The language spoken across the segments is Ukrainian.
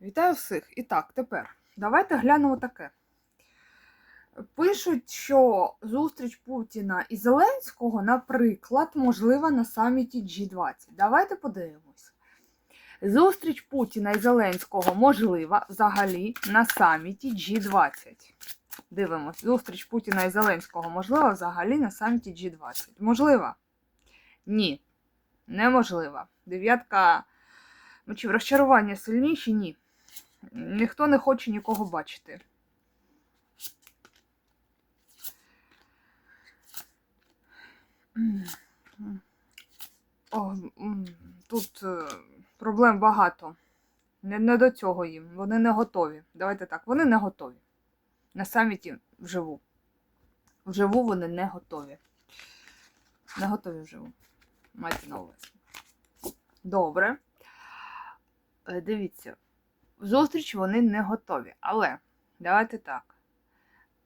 Вітаю всіх. І так, тепер давайте глянемо таке. Пишуть, що зустріч Путіна і Зеленського, наприклад, можлива на саміті G20. Давайте подивимось. Зустріч Путіна і Зеленського можлива взагалі на саміті G20. Дивимось. Зустріч Путіна і Зеленського можлива взагалі на саміті G20. Можлива? Ні. Неможлива. Дев'ятка мечів. Розчарування сильніші? Ні. Ніхто не хоче нікого бачити. О, тут е, проблем багато. Не, не до цього їм. Вони не готові. Давайте так, вони не готові. На саміті вживу. Вживу вони не готові. Не готові вживу. Майте на увазі. Добре. Е, Дивіться, зустріч вони не готові. Але давайте так.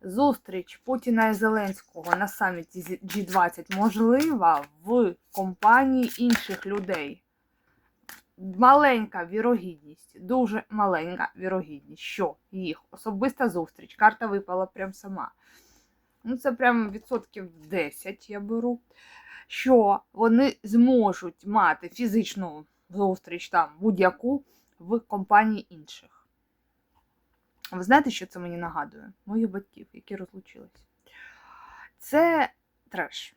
Зустріч Путіна і Зеленського на саміті G20 можлива в компанії інших людей. Маленька вірогідність, дуже маленька вірогідність, що їх особиста зустріч, карта випала прям сама. Ну, це прям відсотків 10 я беру. Що вони зможуть мати фізичну зустріч там будь-яку в компанії інших. Ви знаєте, що це мені нагадує? Моїх батьків, які розлучились. Це треш.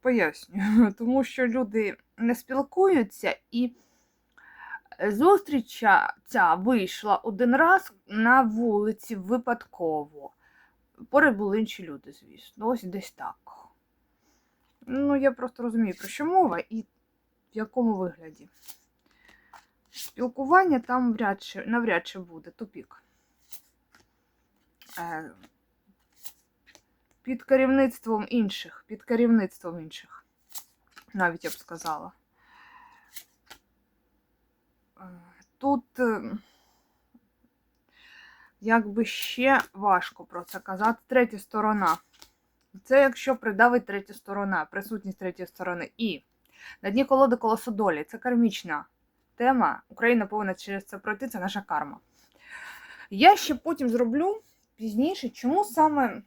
Пояснюю. Тому що люди не спілкуються і зустріч ця вийшла один раз на вулиці випадково. Поряд були інші люди, звісно. Ось десь так. Ну, я просто розумію, про що мова і в якому вигляді. Спілкування там вряд чи, навряд чи буде тупік. Е, Під керівництвом інших, під керівництвом інших. Навіть я б сказала. Е, Тут е, якби ще важко про це казати. Третя сторона. Це якщо придавить третя сторона, присутність третьої сторони. І на дні колоди колесо долі. Це кармічна тема. Україна повинна через це пройти, це наша карма. Я ще потім зроблю пізніше, чому саме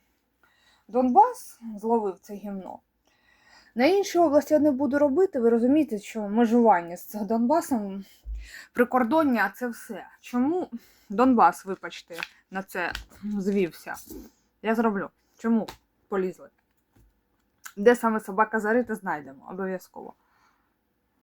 Донбас зловив це гімно. На інші області я не буду робити, ви розумієте, що межування з Донбасом, прикордоння це все. Чому Донбас, вибачте, на це звівся? Я зроблю. Чому полізли? Де саме собака зарита, знайдемо обов'язково.